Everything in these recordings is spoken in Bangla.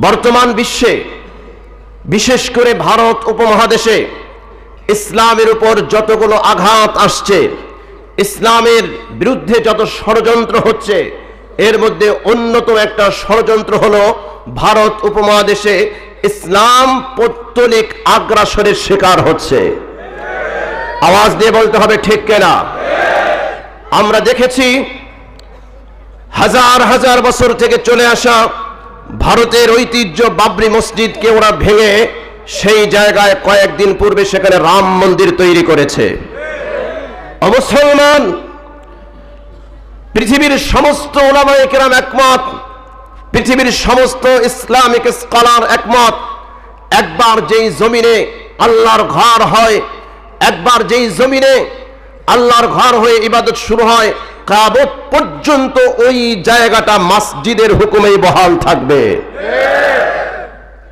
বর্তমান বিশ্বে, বিশেষ করে ভারত উপমহাদেশে, ইসলামের উপর যতগুলো আঘাত আসছে, ইসলামের বিরুদ্ধে যত ষড়যন্ত্র হচ্ছে, এর মধ্যে অন্যতম একটা ষড়যন্ত্র হলো ভারত উপমহাদেশে ইসলাম পৌত্তলিক আগ্রাসনের শিকার হচ্ছে। আওয়াজ দিয়ে বলতে হবে ঠিক কেনা? আমরা দেখেছি হাজার হাজার বছর থেকে চলে আসা ভারতের ঐতিহ্য বাবরি মসজিদকে ওরা ভেঙে সেই জায়গায় কয়েকদিন পূর্বে সেখানে রাম মন্দির তৈরি করেছে। অমুসলমান, পৃথিবীর সমস্ত ওলামায়ে কেরাম একমত, পৃথিবীর সমস্ত ইসলামিক স্কলার একমত, একবার যেই জমিনে আল্লাহর ঘর হয়, একবার যেই জমিনে আল্লাহর ঘর হয়ে ইবাদত শুরু হয় কাবত পর্যন্ত ওই জায়গাটা মসজিদের হুকুমেই বহাল থাকবে।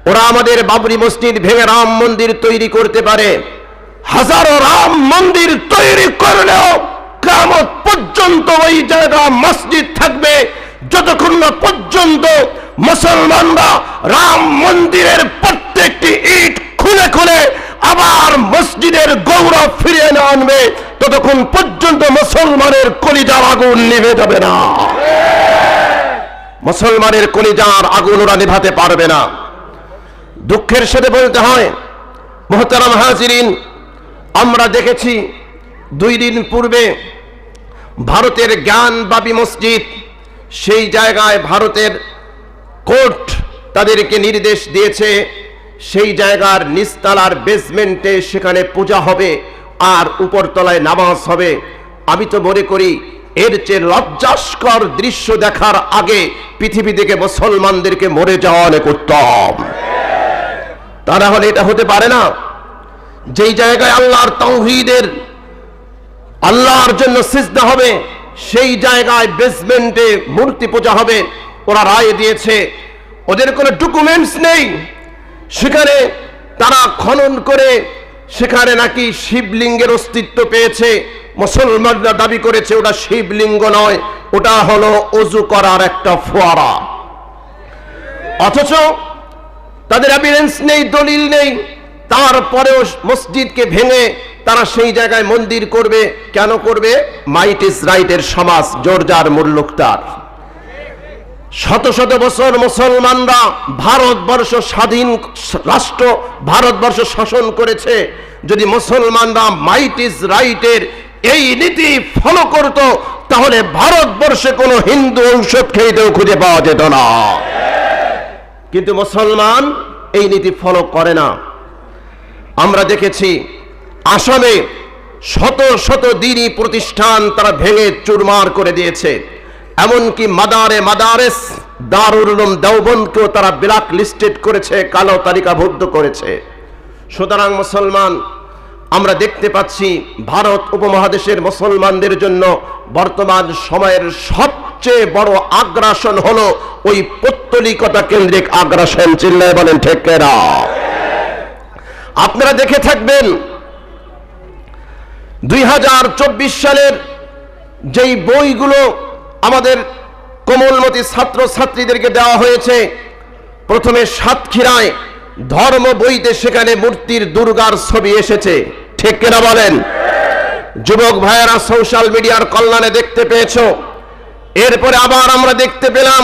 ওরা আমাদের বাবরি মসজিদ ভেঙে রাম মন্দির তৈরি করতে পারে। হাজারো রাম মন্দির তৈরি করলেও কামত পর্যন্ত ওই জায়গা মসজিদ থাকবে। যতক্ষণ না পর্যন্ত মুসলমানরা রাম মন্দিরের প্রত্যেকটি ইট খুলে খুলে আবার মসজিদের গৌরব ফিরিয়ে না আনবে, ততক্ষণ পর্যন্ত মুসলমানের কলিজার আগুন নিভে যাবে না। মুসলমানের কলিজার আগুন ওরা নিভাতে পারবে না। দুঃখের সাথে বলতে হয়, মোহতারাম হাজিরিন, আমরা দেখেছি দুই দিন পূর্বে ভারতের জ্ঞানবাবী মসজিদ, সেই জায়গায় ভারতের কোর্ট তাদেরকে নির্দেশ দিয়েছে সেই জায়গার নিস্তালার বেসমেন্টে সেখানে পূজা হবে, আর উপরতলায় নামাজ হবে। আমি তো মনে করি, এর চেয়ে লজ্জাস্কর দৃশ্য দেখার আগে পৃথিবী থেকে মুসলমানদেরকে মরে যাওয়া অনেক উত্তম। তা না হলে এটা হতে পারে না। যেই জায়গায় আল্লাহর তৌহিদের, আল্লাহর জন্য সিজদা হবে, সেই জায়গায় বেসমেন্টে মূর্তি পূজা হবে। ওরা রায় দিয়েছে, ওদের কোনো ডকুমেন্টস নেই। সেখানে তারা খনন করে, সেখানে নাকি শিবলিঙ্গের অস্তিত্ব পেয়েছে। মুসলমানরা দাবি করেছে ওটা শিবলিঙ্গ নয়, ওটা হলো অজু করার একটা ফোয়ারা। অথচ তাদের এভিডেন্স নেই, দলিল নেই। তারপরেও মসজিদকে ভেঙে তারা সেই জায়গায় মন্দির করবে। কেন করবে? মাইট ইস রাইটের সমাজ, জোরজার মুল্লুকতার শত শত বছর মুসলমানরা ভারতবর্ষ স্বাধীন রাষ্ট্র, ভারতবর্ষ শাসন করেছে। যদি মুসলমানরা মাইট ইস রাইটের এই নীতি ফলো করত, তাহলে ভারতবর্ষে কোনো হিন্দু ঔষধ খেয়েতেও খুঁজে পাওয়া যেত না। কিন্তু মুসলমান এই নীতি ফলো করে না। আমরা দেখেছি, আসামে শত শত দিনই প্রতিষ্ঠান তারা ভেঙে চুরমার করে দিয়েছে। এমনকি মাদারে মাদারেস, দারুল উলুম দেওবন্দকেও তারা ব্ল্যাক লিস্টেড করেছে, কালো তালিকাভুক্ত করেছে। সুতরাং মুসলমান, আমরা দেখতে পাচ্ছি ভারত উপমহাদেশের মুসলমানদের জন্য বর্তমান সময়ের সবচেয়ে বড় আগ্রাসন হলো ওই পত্তলিকতা কেন্দ্রিক আগ্রাসন। চিল্লায় বলেন ঠেকেরা আপনারা দেখে থাকবেন, দুই হাজার চব্বিশ সালের যেই বইগুলো আমাদের কোমলমতি ছাত্র ছাত্রীদেরকে দেওয়া হয়েছে প্রথমে সাতক্ষীরায় ধর্ম বইতে সেখানে মূর্তির দুর্গার ছবি এসেছে। ঠিক কিনা বলেন? যুবক ভাইয়েরা সোশ্যাল মিডিয়ার কল্যাণে দেখতে পেয়েছ। এরপরে আবার আমরা দেখতে পেলাম,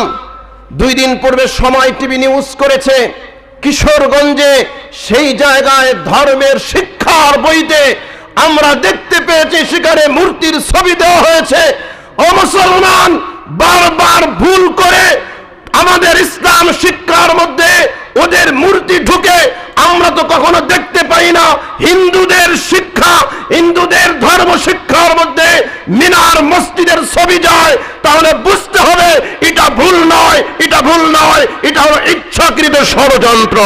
দুই দিন পূর্বে সময় টিভি নিউজ করেছে, কিশোরগঞ্জে সেই জায়গায় ধর্মের শিক্ষার বইতে আমরা দেখতে পেয়েছি, সেখানে মূর্তির ছবি দেওয়া হয়েছে। ও মুসলমান, বারবার ভুল করে আমাদের ইসলাম শিক্ষার মধ্যে ওদের মূর্তি ঢুকে আমরা তো কখনো দেখতে পাই না। হিন্দুদের শিক্ষা, হিন্দুদের ধর্ম শিক্ষার মধ্যে মিনার মসজিদের ছবি যায়। তাহলে বুঝতে হবে এটা ভুল নয়, এটা ভুল নয়, এটা হলো ইচ্ছাকৃত ষড়যন্ত্র।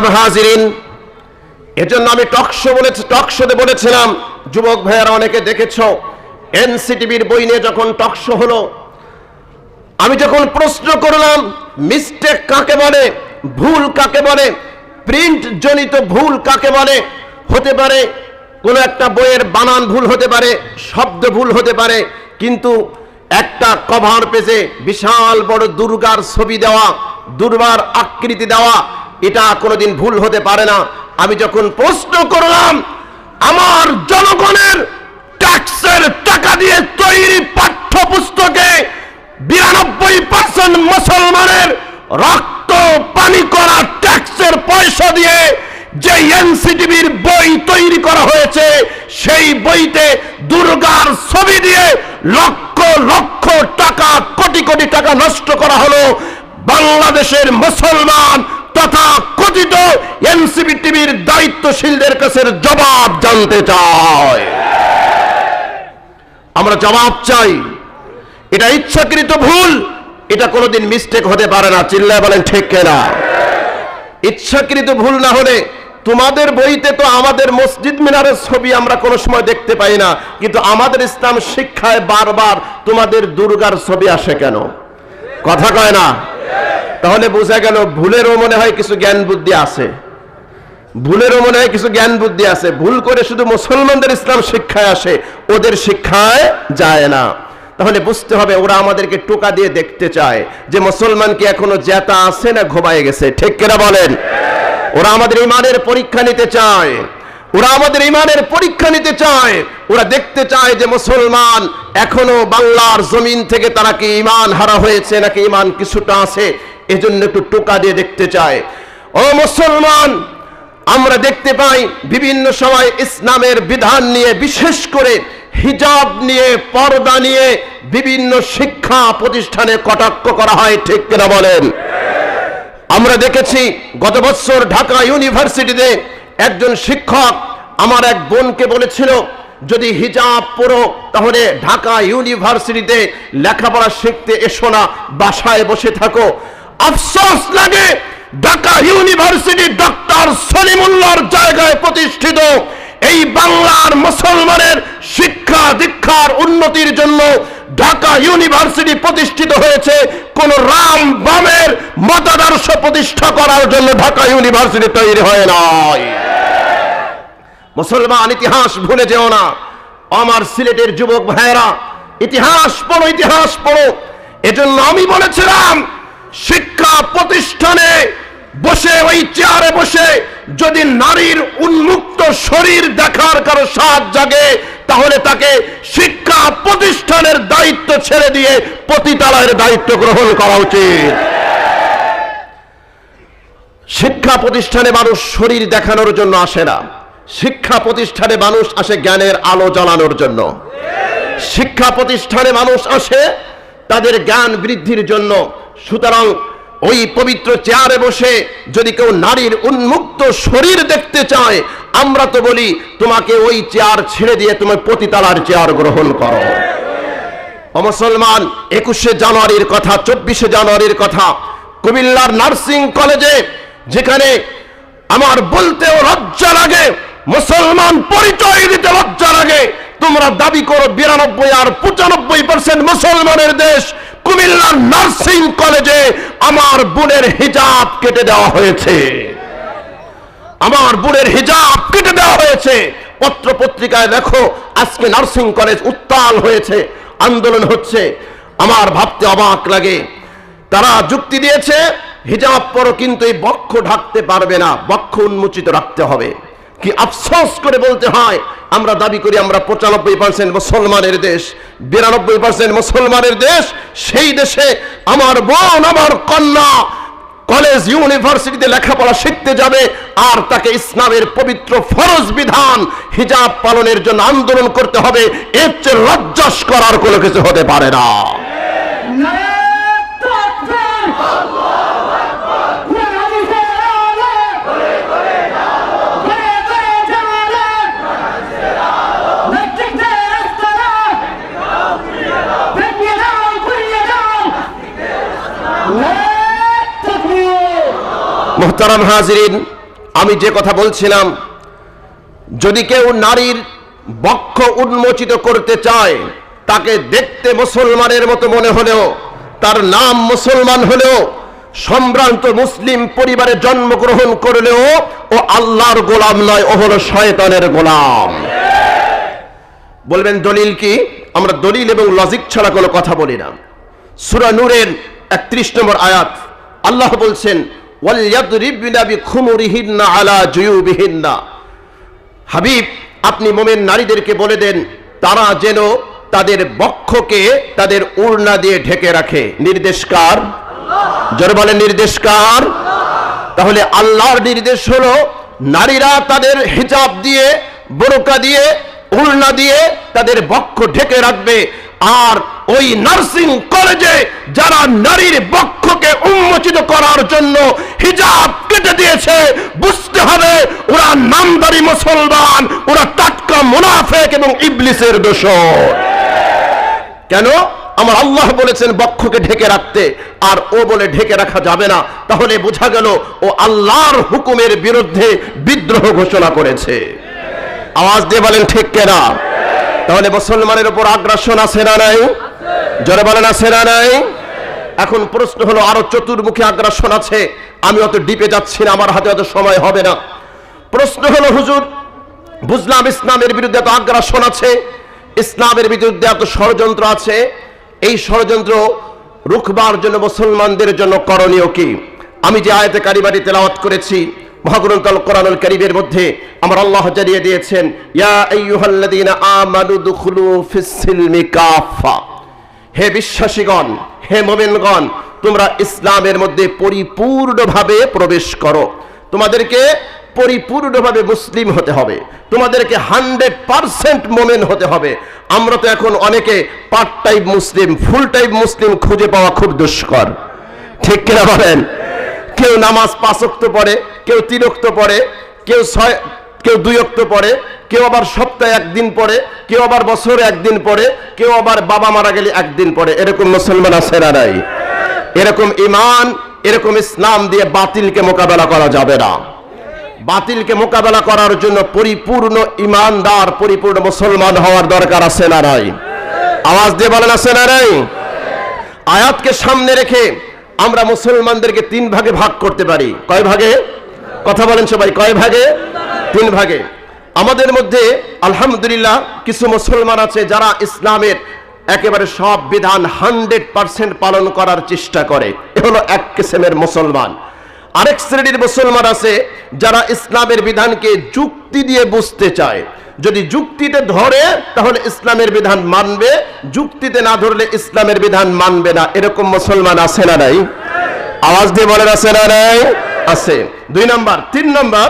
মোহতারাম হাজিরিন, এজন্য আমি টকশো বলেছি টকশোতে বলেছিলাম, যুবক ভাইয়ারা অনেকে দেখেছ, এনসিটিভির বই নিয়ে যখন টকশো হলো, আমি যখন প্রশ্ন করলাম, মিস্টেক কাকে বলে? ভুল কাকে বলে? প্রিন্ট জনিত ভুল কাকে বলে? হতে পারে, কোনো একটা বইয়ের বানান ভুল হতে পারে, শব্দ ভুল হতে পারে, কিন্তু একটা কভার পেজে বিশাল বড় দুর্গার ছবি দেওয়া, দুর্বার আকৃতি দেওয়া এটা কোনোদিন ভুল হতে পারে না। আমি যখন প্রশ্ন করলাম, আমার জনগণের ট্যাক্সের টাকা দিয়ে তৈরি পাঠ্যপুস্তকে বিরানব্বই পার্সেন্ট মুসলমানের রক্ত পানি করা ট্যাক্সের পয়সা দিয়ে যে এনসিটিভির বই তৈরি করা হয়েছে, সেই বইতে দুর্গার ছবি দিয়ে লক্ষ লক্ষ টাকা, কোটি কোটি টাকা নষ্ট করা হলো। বাংলাদেশের মুসলমান তথা কথিত এনসিবি টিভির দায়িত্বশীলদের কাছে জবাব জানতে চায় আমরা জবাব চাই, এটা ইচ্ছাকৃত ভুল, এটা কোনোদিন মিস্টেক হতে পারে না, চিল্লায় বলেন ঠিক কেনা? ইচ্ছাকৃত ভুল না হলে তোমাদের বইতে তো আমাদের মসজিদ মিনারের ছবি আমরা কোনো সময় দেখতে পাই না, কিন্তু আমাদের ইসলাম শিক্ষায় বারবার তোমাদের দুর্গার ছবি আসে কেন? কথা কয় না? তাহলে বোঝা গেল ভুলেরও মনে হয় কিছু জ্ঞান বুদ্ধি আছে। ভুলেরও মনে হয় কিছু জ্ঞান বুদ্ধি আছে। ভুল করে শুধু মুসলমানদের ইসলাম শিক্ষায় আসে, ওদের শিক্ষায় যায় না। তাহলে বুঝতে হবে, ওরা আমাদেরকে টোকা দিয়ে দেখতে চায় যে মুসলমান কি এখনও জেতা আছে না ঘুমায় গেছে। ঠিক কেনা বলেন? ওরা আমাদের ইমানের পরীক্ষা নিতে চায়। ওরা আমাদের ইমানের পরীক্ষা নিতে চায়। ওরা দেখতে চায় যে মুসলমান এখনও বাংলার জমিন থেকে তারা কি ইমান হারা হয়েছে নাকি ইমান কিছুটা আছে। এজন্য একটু টোকা দিয়ে দেখতে চায়। ও মুসলমান, আমরা দেখতে পাই বিভিন্ন সময় ইসলামের বিধান নিয়ে, বিশেষ করে হিজাব নিয়ে, পর্দা নিয়ে বিভিন্ন শিক্ষা প্রতিষ্ঠানে কটাক্ষ করা হয়, ঠিক কিনা বলেন? আমরা দেখেছি গত বছর ঢাকা ইউনিভার্সিটিতে একজন শিক্ষক আমার এক বোনকে বলেছিল, যদি হিজাব পড়ো, তাহলে ঢাকা ইউনিভার্সিটিতে লেখাপড়া শিখতে এসো না, বাসায় বসে থাকো। আফসোস লাগে ঢাকা ইউনিভার্সিটি ডক্টর সলিমুল্লাহর জায়গায় প্রতিষ্ঠিত এই বাংলার মুসলমানের শিক্ষা দীক্ষার উন্নতির জন্য ঢাকা ইউনিভার্সিটি প্রতিষ্ঠিত হয়েছে কোন রাম বামের মতাদর্শ প্রতিষ্ঠা করার জন্য ঢাকা ইউনিভার্সিটি তৈরি হয় নাই। মুসলমান ইতিহাস ভুলে যেও না। আমার সিলেটের যুবক ভাইয়েরা, ইতিহাস পড়ো ইতিহাস পড়ো। এজন্য আমি বলেছিলাম শিক্ষা প্রতিষ্ঠানে বসে, ওই চেয়ারে বসে যদি নারীর উন্মুক্ত শরীর দেখার কারও সাত জাগে, তাহলে তাকে শিক্ষা প্রতিষ্ঠানের দায়িত্ব ছেড়ে দিয়ে পতিতালয়ের দায়িত্ব গ্রহণ করা উচিত। শিক্ষা প্রতিষ্ঠানে মানুষ শরীর দেখানোর জন্য আসে না। শিক্ষা প্রতিষ্ঠানে মানুষ আসে জ্ঞানের আলো জ্বালানোর জন্য। শিক্ষা প্রতিষ্ঠানে মানুষ আসে তাদের জ্ঞান বৃদ্ধির জন্য সুতরাং ওই পবিত্র চেয়ারে বসে যদি কেউ নারীর উন্মুক্ত শরীর দেখতে চায়, আমরা তো বলি, তোমাকে ওই চেয়ার ছেড়ে দিয়ে তুমি পতিতালার চেয়ার গ্রহণ করো। মুসলমান, একুশে জানুয়ারির কথা, চব্বিশে জানুয়ারির কথা, কুমিল্লার নার্সিং কলেজে, যেখানে আমার বলতেও লজ্জা লাগে, মুসলমান পরিচয় দিতে লজ্জা লাগে তোমরা দাবি করো বিরানব্বই আর পঁচানব্বই পার্সেন্ট মুসলমানের দেশ কুমিল্লার নার্সিং কলেজে আমার বোনের হিজাব কেটে দেওয়া হয়েছে। আমার বোনের হিজাব কেটে দেওয়া হয়েছে। পত্র পত্রিকায় দেখো, আজকে নার্সিং কলেজ উত্তাল হয়েছে। আন্দোলন হচ্ছে। আমার ভাবতে অবাক লাগে। তারা যুক্তি দিয়েছে, হিজাব পরো কিন্তু এই বক্ষ ঢাকতে পারবে না। বক্ষ উন্মোচিত রাখতে হবে। কি আফসোস করে বলতে হয়, আমরা দাবি করি আমরা পঁচানব্বই পার্সেন্ট মুসলমানের দেশ, বিরানব্বই পার্সেন্ট মুসলমানের দেশ, সেই দেশে আমার বোন, আমার কন্যা কলেজ, ইউনিভার্সিটিতে লেখাপড়া শিখতে যাবে আর তাকে ইসলামের পবিত্র ফরজ বিধান হিজাব পালনের জন্য আন্দোলন করতে হবে। এর চেয়ে লজ্জাস করার কোনো কিছু হতে পারে না। মোহতারাম হাজরিন, আমি যে কথা বলছিলাম, যদি কেউ নারীর বক্ষ উন্মোচিত করতে চায়, তাকে দেখতে মুসলমানের মতো মনে হলেও, তার নাম মুসলমান হলেও, সম্ভ্রান্ত মুসলিম পরিবারে জন্মগ্রহণ করলেও, ও আল্লাহর গোলাম নয়, ও হলো শয়তানের গোলাম। বলবেন, দলিল কি? আমরা দলিল এবং লজিক ছাড়া কোনো কথা বলি না। সুরা নূরের একত্রিশ নম্বর আয়াত, আল্লাহ বলছেন আলা হাবিব, আপনি মোমেন নারীদেরকে বলে দেন, তারা যেন তাদের বক্ষকে তাদের উড়না দিয়ে ঢেকে রাখে। নির্দেশকার? জোরে বলেন নির্দেশকার। তাহলে আল্লাহর নির্দেশ হলো, নারীরা তাদের হিজাব দিয়ে, বোরকা দিয়ে, উড়না দিয়ে তাদের বক্ষ ঢেকে রাখবে। আর ওই নার্সিং কলেজে যারা নারীর বক্ষকে উন্মোচিত করার জন্য হিজাব কেটে দিয়েছে, বুঝতে হবে ওরা নামদারি মুসলমান, ওরা টাটকা মুনাফেক এবং ইবলিসের দোষর। কেন? আমার আল্লাহ বলেছেন বক্ষকে ঢেকে রাখতে, আর ও বলে ঢেকে রাখা যাবে না। তাহলে বোঝা গেল ও আল্লাহর হুকুমের বিরুদ্ধে বিদ্রোহ ঘোষণা করেছে। আওয়াজ দিয়ে বলেন, ঠিক কেনা? তাহলে মুসলমানের উপর আগ্রাসন আছে না নাই? জোরে বলেন, আছে না নাই? এখন প্রশ্ন হলো, আরও চতুর্মুখী আগ্রাসন আছে। আমি অত ডিপে যাচ্ছি না, আমার হাতে অত সময় হবে না। প্রশ্ন হলো, হুজুর, বুঝলাম ইসলামের বিরুদ্ধে এত আগ্রাসন আছে, ইসলামের বিরুদ্ধে এত ষড়যন্ত্র আছে। এই ষড়যন্ত্র রুখবার জন্য মুসলমানদের জন্য করণীয় কি? আমি যে আয়তে কারিবারি তেলাওয়াত করেছি মধ্যে আল্লাহ জানিয়ে দিয়েছেন হে বিশ্বাসীগণ, হে তোমরা ইসলামের মধ্যে পরিপূর্ণভাবে প্রবেশ করো। তোমাদেরকে পরিপূর্ণভাবে মুসলিম হতে হবে। তোমাদেরকে হান্ড্রেড পারসেন্ট মোমেন হতে হবে। আমরা তো এখন অনেকে পার্ট টাইপ মুসলিম, ফুল টাইপ মুসলিম খুঁজে পাওয়া খুব দুষ্কর। ঠিক কিনা বলেন? কেউ নামাজ পাঁচ অক্ত পড়ে, কেউ তিন অক্ত পড়ে, কেউ ছয়, কেউ দুই অক্ত পড়ে, কেউ আবার সপ্তাহে একদিন পড়ে, কেউ আবার বছরে একদিন পড়ে, কেউ আবার বাবা মারা গেলে একদিন পড়ে। এরকম মুসলমান আছে নাই। এরকম ইমান এরকম ইসলাম দিয়ে বাতিলকে মোকাবেলা করা যাবে না। বাতিলকে মোকাবেলা করার জন্য পরিপূর্ণ ইমানদার পরিপূর্ণ মুসলমান হওয়ার দরকার আছে না নাই? আওয়াজ দিয়ে বলেন আছে না নাই? আয়াতকে সামনে রেখে আমরা মুসলমানদেরকে তিন ভাগে ভাগ করতে পারি। কয় ভাগে? কথা বলেন সবাই, কয় ভাগে? তিন ভাগে। আমাদের মধ্যে, আলহামদুলিল্লাহ, কিছু মুসলমান আছে যারা ইসলামের একেবারে সব বিধান হান্ড্রেড পার্সেন্ট পালন করার চেষ্টা করে। এ হলো এক কিসেমের মুসলমান। আরেক শ্রেণির মুসলমান আছে যারা ইসলামের বিধানকে যুক্তি দিয়ে বুঝতে চায়। যদি যুক্তিতে ধরে, তাহলে ইসলামের বিধান মানবে। যুক্তিতে না ধরলে ইসলামের বিধান মানবে না। এরকম মুসলমান আছে না নাই? আওয়াজ দিয়ে বলেন, আছে না নাই? আছে। দুই নম্বর। তিন নম্বর,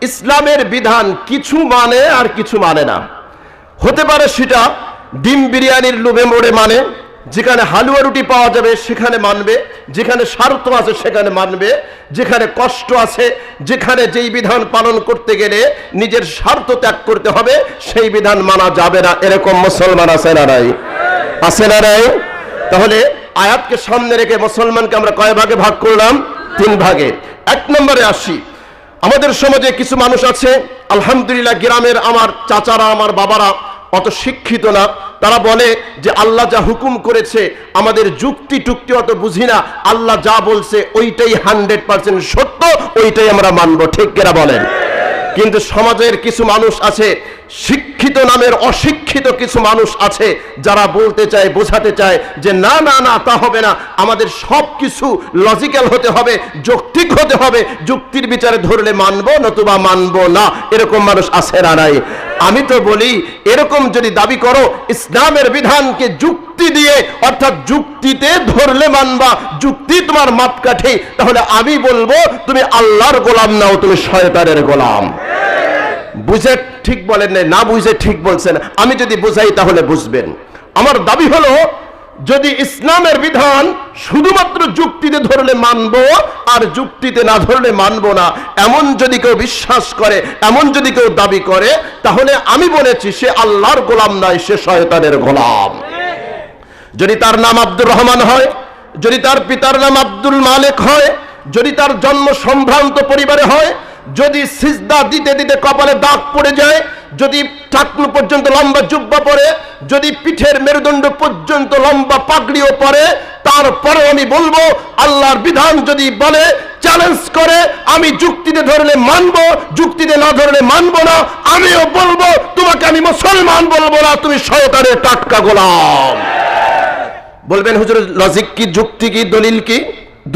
ইসলামের বিধান কিছু মানে আর কিছু মানে না। হতে পারে সেটা ডিম বিরিয়ানির লোভে মোড়ে মানে যেখানে হালুয়া রুটি পাওয়া যাবে, সেখানে মানবে। যেখানে স্বার্থ আছে, সেখানে মানবে। যেখানে কষ্ট আছে, যেখানে যেই বিধান পালন করতে গেলে নিজের স্বার্থ ত্যাগ করতে হবে, সেই বিধান মানা যাবে না। এরকম মুসলমান আছে না নাই? আছে না নাই? তাহলে আয়াতকে সামনে রেখে মুসলমানকে আমরা কয় ভাগে ভাগ করলাম? তিন ভাগে। এক নম্বরে আসি। আমাদের সমাজে কিছু মানুষ আছে, আলহামদুলিল্লাহ গ্রামের আমার চাচারা, আমার বাবারা অত শিক্ষিত না। তারা বলে যে আল্লাহ যা হুকুম করেছে, আমাদের যুক্তি টুক্তি অত বুঝি না। আল্লাহ যা বলছে, ওইটাই হান্ড্রেড পার্সেন্ট সত্য, ওইটাই আমরা মানব। ঠিক কেনা বলেন? কিন্তু সমাজের কিছু মানুষ আছে, শিক্ষিত নামের অশিক্ষিত কিছু মানুষ আছে, যারা বলতে চায়, বোঝাতে চায় যে না না না, তা হবে না। আমাদের সব কিছু লজিক্যাল হতে হবে, যৌক্তিক হতে হবে। যুক্তির বিচারে ধরলে মানবো, নতুবা মানবো না। এরকম মানুষ আছে না নাই? আমি তো বলি, এরকম যদি দাবি করো, ইসলামের বিধানকে যুক্তি দিয়ে, অর্থাৎ যুক্তিতে ধরলে মানবা, যুক্তি তোমার মাপকাঠি, তাহলে আমি বলব, তুমি আল্লাহর গোলাম নাও, তুমি শয়তানের গোলাম। বুঝে ঠিক বলেন না বুঝে ঠিক বলছেন, আমি যদি বুঝাই তাহলে বুঝবেন। আমার দাবি হলো যদি ইসলামের বিধান শুধুমাত্র যুক্তিতে ধরলে মানবো, আর যুক্তিতে না ধরলে মানবো না, এমন যদি কেউ বিশ্বাস করে, এমন যদি কেউ দাবি করে, তাহলে আমি বলেছি সে আল্লাহর গোলাম নয়, সে শয়তানের গোলাম। যদি তার নাম আব্দুর রহমান হয়, যদি তার পিতার নাম আব্দুল মালিক হয়, যদি তার জন্ম সম্ভ্রান্ত পরিবারে হয়, যদি সিজদা দিতে দিতে কপালে দাগ পড়ে যায় যদি টাকনু পর্যন্ত লম্বা জুব্বা পরে যদি পিঠের মেরুদণ্ড পর্যন্ত লম্বা পাগড়িও পরে তারপরে আমি বলব, আল্লাহর বিধান যদি বলে চ্যালেঞ্জ করে, আমি যুক্তিতে ধরলে মানবো, যুক্তিতে না ধরলে মানবো না, আমিও বলব, তোমাকে আমি মুসলমান বলব না, তুমি শয়তানের টাটকা গোলাম। বলবেন, হুজুর লজিক কি, যুক্তি কি, দলিল কি?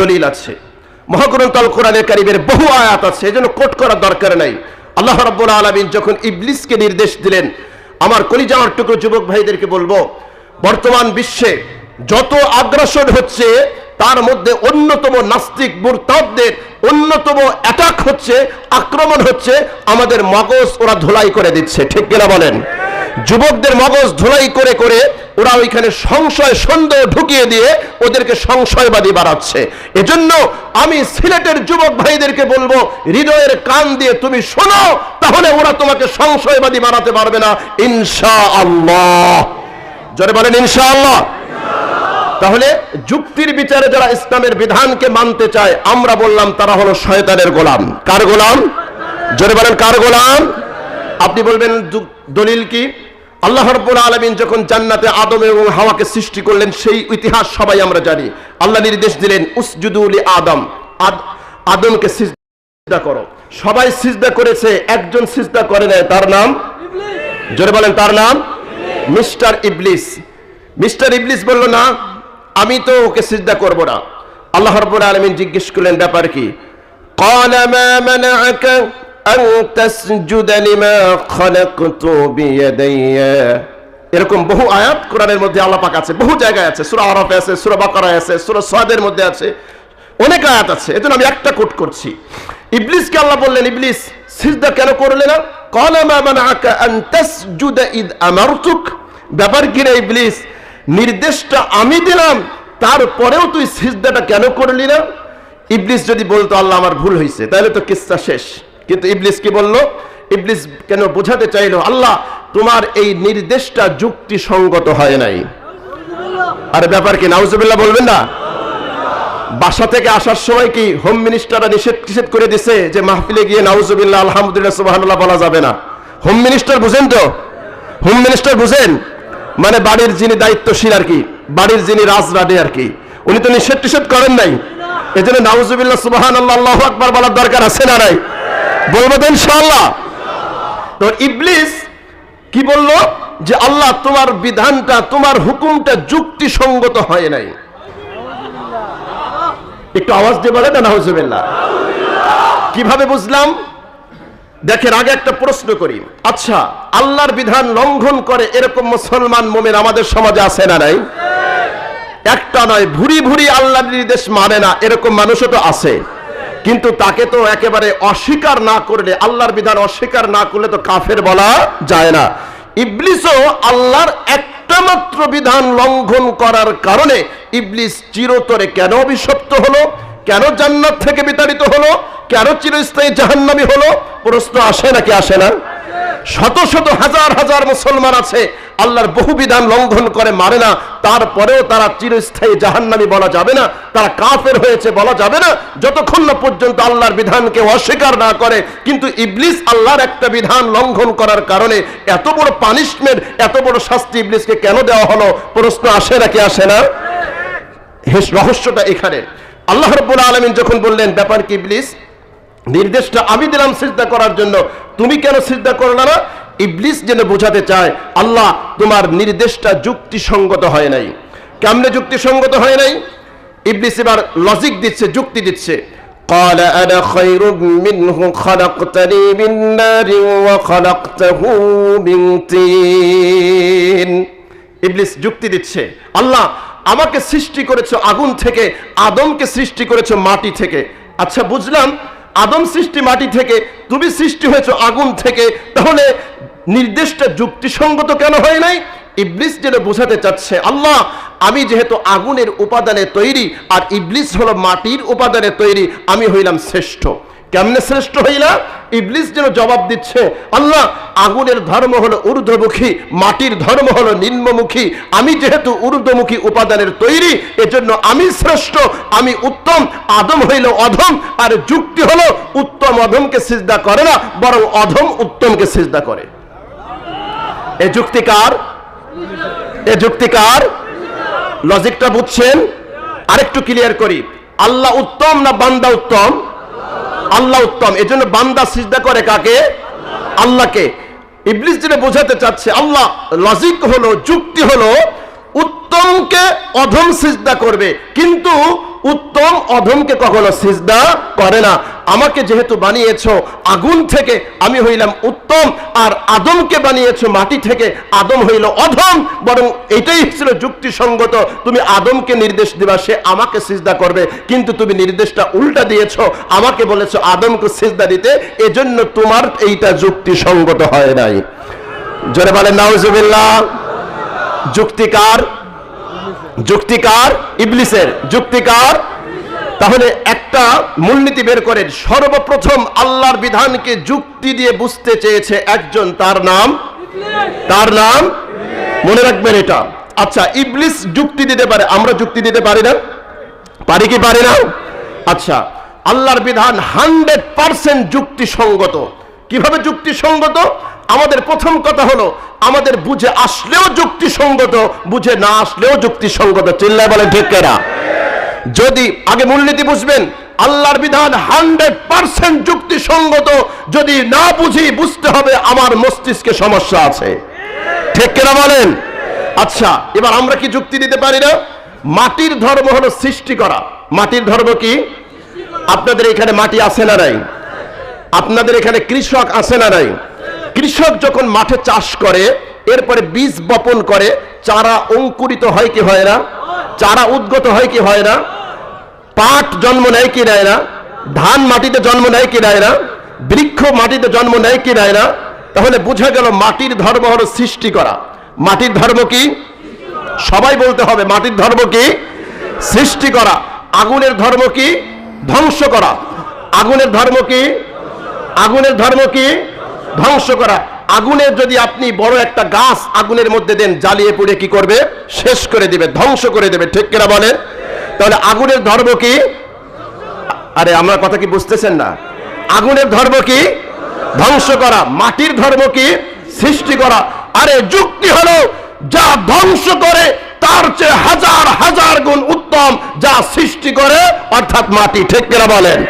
দলিল আছে। মহাগ্রন্থ আল কোরআনের কারিমের বহু আয়াত আছে, এজন্য কোট করার দরকার নাই। আল্লাহ রাব্বুল আলামিন যখন ইবলিসকে নির্দেশ দিলেন, আমার কলিজামার টুকরো যুবক ভাইদেরকে বলব, বর্তমান বিশ্বে যত আগ্রাসন হচ্ছে, তার মধ্যে অন্যতম নাস্তিক মুরতাদদের অন্যতম অ্যাটাক হচ্ছে, আক্রমণ হচ্ছে, আমাদের মগজ ওরা ধুলাই করে দিচ্ছে। ঠিক কিনা বলেন? যুবকদের মগজ ধুলাই করে করে ওরা ওইখানে সংশয়, সন্দেহ ঢুকিয়ে দিয়ে ওদেরকে সংশয়বাদী বাড়াচ্ছে এজন্য আমি সিলেটের যুবক ভাইদেরকে বলব, হৃদয়ের কান দিয়ে তুমি শোনো, তাহলে ওরা তোমাকে সংশয়বাদী বানাতে পারবে না। ইনশা আল্লাহ জোরে বলেন ইনশা আল্লাহ তাহলে যুক্তির বিচারে যারা ইসলামের বিধানকে মানতে চায়, আমরা বললাম তারা হলো শয়তানের গোলাম। কার গোলাম? জোরে বলেন, কার গোলাম? আপনি বলবেন দলিল কি? আল্লাহ রব্বুল আলমিন যখন জান্নাতে আদম এবং হাওয়াকে সৃষ্টি করলেন সেই ইতিহাস সবাই আমরা জানি আল্লাহ নির্দেশ দিলেন উসজুদুলি আদম আদ- আদমকে সিজদা করো সবাই সিজদা করেছে একজন সিজদা করে নেয় তার নাম জোরে বলেন তার নাম মিস্টার ইবলিস মিস্টার ইবলিস বলল না আমি তো ওকে সিজদা করব না আল্লাহ রাব্বুল আলামিন জিজ্ঞেস করলেন ব্যাপার কি قال ما منعك أن تسجد لما خلقت بيدي এরকম বহু আয়াত কোরআনের মধ্যে আল্লাহ পাক আছে বহু জায়গায় আছে সূরা আরাফে আছে সূরা বাকারায় আছে সূরা সাদের মধ্যে আছে অনেক আয়াত আছে এজন্য আমি একটা কোট করছি ইবলিসকে আল্লাহ বললেন ইবলিস সিজদা কেন করলে না ক্বালা মা মানাআকা আন তাসজুদা ইদ আমারতুক ব্যাপার কি রে ইবলিস নির্দেশটা আমি দিলাম তারপরেও তুই সিজদাটা কেন করলি না ইবলিস যদি বলতো আল্লাহ আমার ভুল হয়েছে তাহলে তো কিস্সা শেষ কিন্তু ইবলিস কি বলল? ইবলিস কেন বোঝাতে চাইলো, আল্লাহ, তোমার এই নির্দেশটা যুক্তিসঙ্গত হয় নাই। আর ব্যাপার কি, নাউজুবিল্লাহ বলবেন না? বাসা থেকে আসার সময় কি হোম মিনিস্টাররা নিষেধ নিষেধ করে দিছে যে মাহফিলে গিয়ে নাউজুবিল্লাহ, আলহামদুলিল্লাহ, সুবহানাল্লাহ বলা যাবে না? হোম মিনিস্টার বুঝেন তো? হোম মিনিস্টার বুঝেন? মানে বাড়ির যিনি দায়িত্বশীল আর কি, বাড়ির যিনি রাজরাডে আর কি, উনি তো নিষেধ টিষেধ করেন নাই। এই জন্য নাউজুবিল্লাহ, সুবহানাল্লাহ, আল্লাহু আকবার বলার দরকার আছে না নাই? বলব তো ইনশাআল্লাহ। তো ইবলিস কি বলল? যে আল্লাহ তোমার বিধানটা, তোমার হুকুমটা যুক্তিসঙ্গত হয় নাই। একটু আওয়াজ দিয়ে বলে না কীভাবে বুঝলাম? দেখেন, আগে একটা প্রশ্ন করি। আচ্ছা আল্লাহর বিধান লঙ্ঘন করে এরকম মুসলমান মোমেন আমাদের সমাজে আছে না নাই? একটা নয়, ভুরি ভুরি আল্লাহর নির্দেশ মানে না, এরকম মানুষও তো আছে। কিন্তু তাকে তো একেবারে অস্বীকার না করলে, আল্লাহর বিধান অস্বীকার না করলে তো কাফের বলা যায় না। ইবলিসও আল্লাহর একটা মাত্র বিধান লঙ্ঘন করার কারণে ইবলিস চিরতরে কেন অভিশপ্ত হলো? কেন জান্নাত থেকে বিতাড়িত হলো? কেন চিরস্থায়ী জাহান্নামী হলো? প্রশ্ন আসে নাকি আসে না? শত শত হাজার হাজার মুসলমান আছে আল্লাহর বহু বিধান লঙ্ঘন করে, মারে না। তারপরেও তারা চিরস্থায়ী জাহান্নামী বলা যাবে না। তারা কাফের হয়েছে বলা যাবে না। যতক্ষণ না পর্যন্ত আল্লাহর বিধানকে অস্বীকার না করে, কিন্তু ইবলিস আল্লাহর একটা বিধান লঙ্ঘন করার কারণে এত বড় পানিশমেন্ট এত বড় শাস্তি ইবলিসকে কেন দেওয়া হলো? প্রশ্ন আসে নাকি আসে না? হেস, রহস্যটা এখানে। আল্লাহ রব্বুল আলমিন যখন বললেন, ব্যাপার কি ইবলিস? নির্দেশটা আমি দিলাম সিদ্ধা করার জন্য। তুমি কেন সিদ্ধা করলে না? ইবলিস যেন বোঝাতে চায় আল্লাহ তোমার নির্দেশটা যুক্তিসঙ্গত হয় নাই কেমনে যুক্তিসঙ্গত হয় নাই ইবলিস এবার লজিক দিচ্ছে যুক্তি দিচ্ছে قال أنا خير منه خلقتني من نار وخلقته من طين ইবলিস যুক্তি দিচ্ছে আল্লাহ আমাকে সৃষ্টি করেছো আগুন থেকে আদমকে সৃষ্টি করেছো মাটি থেকে আচ্ছা বুঝলাম আদম সৃষ্টি মাটি থেকে তুমি সৃষ্টি হয়েছো আগুন থেকে তাহলে নির্দেশটা যুক্তিসঙ্গত কেন হয় নাই? ইবলিস যেন বোঝাতে চাচ্ছে, আল্লাহ, আমি যেহেতু আগুনের উপাদানে তৈরি আর ইবলিস হলো মাটির উপাদানে তৈরি, আমি হইলাম শ্রেষ্ঠ। কেমনে শ্রেষ্ঠ হইলা? ইবলিস যেন জবাব দিচ্ছে, আল্লাহ, আগুনের ধর্ম হলো ঊর্ধ্বমুখী, মাটির ধর্ম হলো নিম্নমুখী, আমি যেহেতু ঊর্ধ্বমুখী উপাদানের তৈরি, এজন্য আমি শ্রেষ্ঠ, আমি উত্তম, আদম হইল অধম, আর যুক্তি হলো উত্তম অধমকে সিজদা করে না, বরং অধম উত্তমকে সিজদা করে। এ যুক্তিকার এ যুক্তিকার লজিকটা বুঝছেন? আরেকটু ক্লিয়ার করি। আল্লাহ উত্তম না বান্দা উত্তম? আল্লাহ উত্তম। এজন্য বান্দা সিজদা করে কাকে? আল্লাহকে। ইবলিস যেটা বোঝাতে চাচ্ছে, আল্লাহ লজিক হলো, যুক্তি হলো, উত্তমকে অধম সিজদা করবে। কিন্তু উত্তম অধমকে কখনো সিজদা করে না। আমাকে যেহেতু বানিয়েছ, আগুন থেকে আমি হইলাম উত্তম, আর আদমকে বানিয়েছো মাটি থেকে, আদম হইল অধম। বরং এটাই ছিল যুক্তিসঙ্গত। তুমি আদমকে নির্দেশ দিবা, সে আমাকে সিজদা করবে। কিন্তু তুমি নির্দেশটা উল্টা দিয়েছ। আমাকে বলেছ, আদমকে সিজদা দিতে। এজন্য তোমার এইটা যুক্তিসঙ্গত হয় নাই। জোরে বলেন, নাউজুবিল্লাহ। যুক্তিকার যুক্তিকার ইবলিসের। যুক্তিকার তাহলে একটা মূলনীতি বের করেন। সর্বপ্রথম আল্লাহর বিধানকে যুক্তি দিয়ে বুঝতে চেয়েছে একজন। তার নাম? তার নাম? মনে রাখবেন এটা। আচ্ছা ইবলিস যুক্তি দিতে পারে। আমরা যুক্তি দিতে পারি না? পারি কি পারি না? আচ্ছা আল্লাহর বিধান হান্ড্রেড পার্সেন্ট যুক্তিসঙ্গত। কীভাবে যুক্তিসঙ্গত? আমাদের প্রথম কথা হলো, আমাদের বুঝে আসলেও যুক্তিসঙ্গত, বুঝে না আসলেও যুক্তিসঙ্গত। চিল্লায় বলে কেনা? যদি আগে মূলনীতি বুঝবেন, আল্লাহর বিধান হান্ড্রেড পার্সেন্ট যুক্তিসঙ্গত, যদি না বুঝি, বুঝতে হবে আমার মস্তিষ্কে সমস্যা আছে। ঠিক কেনা বলেন? আচ্ছা এবার আমরা কি যুক্তি দিতে পারি না? মাটির ধর্ম হলো সৃষ্টি করা। মাটির ধর্ম কি? আপনাদের এখানে মাটি আছে না নাই? আপনাদের এখানে কৃষক আছে না নাই? কৃষক যখন মাঠে চাষ করে, এরপরে বীজ বপন করে, চারা অঙ্কুরিত হয় কি হয় না? চারা উদ্গত হয় কি হয় না? পাট জন্ম নেয় কি নেয় না? ধান মাটিতে জন্ম নেয় কি নেয় না? বৃক্ষ মাটিতে জন্ম নেয় কি নেয় না? তাহলে বোঝা গেল মাটির ধর্ম হলো সৃষ্টি করা। মাটির ধর্ম কি? সবাই বলতে হবে, মাটির ধর্ম কি? সৃষ্টি করা। আগুনের ধর্ম কি? ধ্বংস করা। আগুনের ধর্ম কি? আগুনের ধর্ম কি? ধ্বংস করা। আগুনের যদি আপনি বড় একটা গাছ আগুনের মধ্যে দেন, জ্বালিয়ে পুড়ে কি করবে? শেষ করে দিবে, ধ্বংস করে দেবে। ঠিক কিনা বলেন? তাহলে আগুনের ধর্ম কি? আরে, আমরা কথা কি বুঝতেছেন না? আগুনের ধর্ম কি? ধ্বংস করা। মাটির ধর্ম কি? সৃষ্টি করা। আরে, যুক্তি হলো যা ধ্বংস করে, তার চেয়ে হাজার হাজার গুণ উত্তম যা সৃষ্টি করে, অর্থাৎ মাটি। ঠিক কিনা বলেন?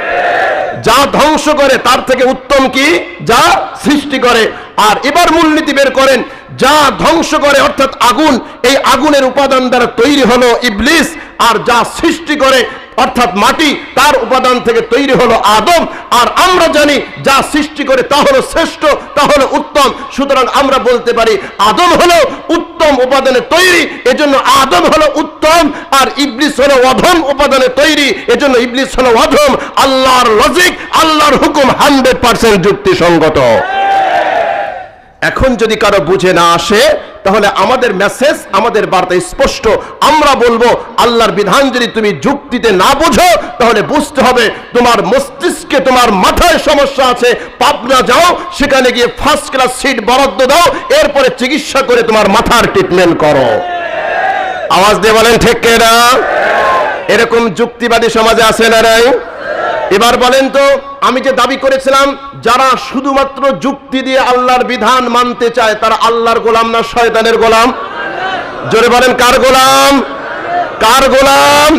যা ধ্বংস করে, তার থেকে উত্তম কি? যা সৃষ্টি করে। আর এবার মূলনীতি বের করেন, যা ধ্বংস করে, অর্থাৎ আগুন, এই আগুনের উপাদান দ্বারা তৈরি হলো ইবলিস, আর যা সৃষ্টি করে অর্থাৎ মাটি তার উপাদান থেকে তৈরি হলো আদম, আর আমরা জানি যা সৃষ্টি করে তা হলো শ্রেষ্ঠ, তা হলো উত্তম। সুতরাং আমরা বলতে পারি, আদম হলো উত্তম উপাদানে তৈরি, এজন্য আদম হলো উত্তম, আর ইবলিস হলো অধম উপাদানে তৈরি, এজন্য ইবলিস হলো অধম। আল্লাহর লজিক আল্লাহর হুকুম হান্ড্রেড পার্সেন্ট যুক্তিসঙ্গত। এখন যদি কারও বুঝে না আসে, তাহলে আমাদের মেসেজ আমাদের বার্তা স্পষ্ট। আমরা বলব, আল্লাহর বিধান যদি তুমি যুক্তিতে না বোঝো, তাহলে বুঝতে হবে তোমার মস্তিষ্কে তোমার মাথায় সমস্যা আছে। পাবনা যাও, সেখানে গিয়ে ফার্স্ট ক্লাস সিট বরাদ্দ দাও, এরপরে চিকিৎসা করে তোমার মাথার ট্রিটমেন্ট করো। আওয়াজ দিয়ে বলেন, ঠিক এরকম যুক্তিবাদী সমাজে আছে না এবার বলেন তো আমি যে দাবি করেছিলাম, যারা শুধুমাত্র যুক্তি দিয়ে আল্লাহর বিধান মানতে চায়, তারা আল্লাহর গোলাম না শয়তানের গোলাম। জোরে বলেন, কার গোলাম? কার গোলাম?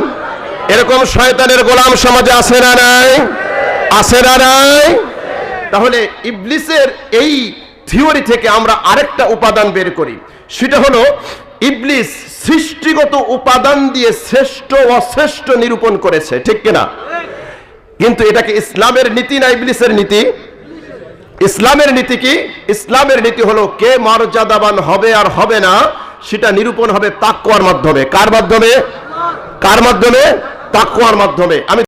এরকম শয়তানের গোলাম সমাজে আছে না নাই? আছে না নাই? তাহলে ইবলিসের এই থিওরি থেকে আমরা আরেকটা উপাদান বের করি। সেটা হলো, ইবলিস সৃষ্টিগত উপাদান দিয়ে শ্রেষ্ঠ অশ্রেষ্ঠ নিরূপণ করেছে, ঠিক কিনা? কিন্তু এটাকে ইসলামের নীতি না ইবলিসের নীতি? ইসলামের নীতি কি? ইসলামের নীতি হলো কে মর্যাদাবান হবে আর হবে না, সেটা নিরূপণ হবে তাকুয়ার মাধ্যমে। কার মাধ্যমে? কার মাধ্যমে? তাকুয়ার মাধ্যমে। আমি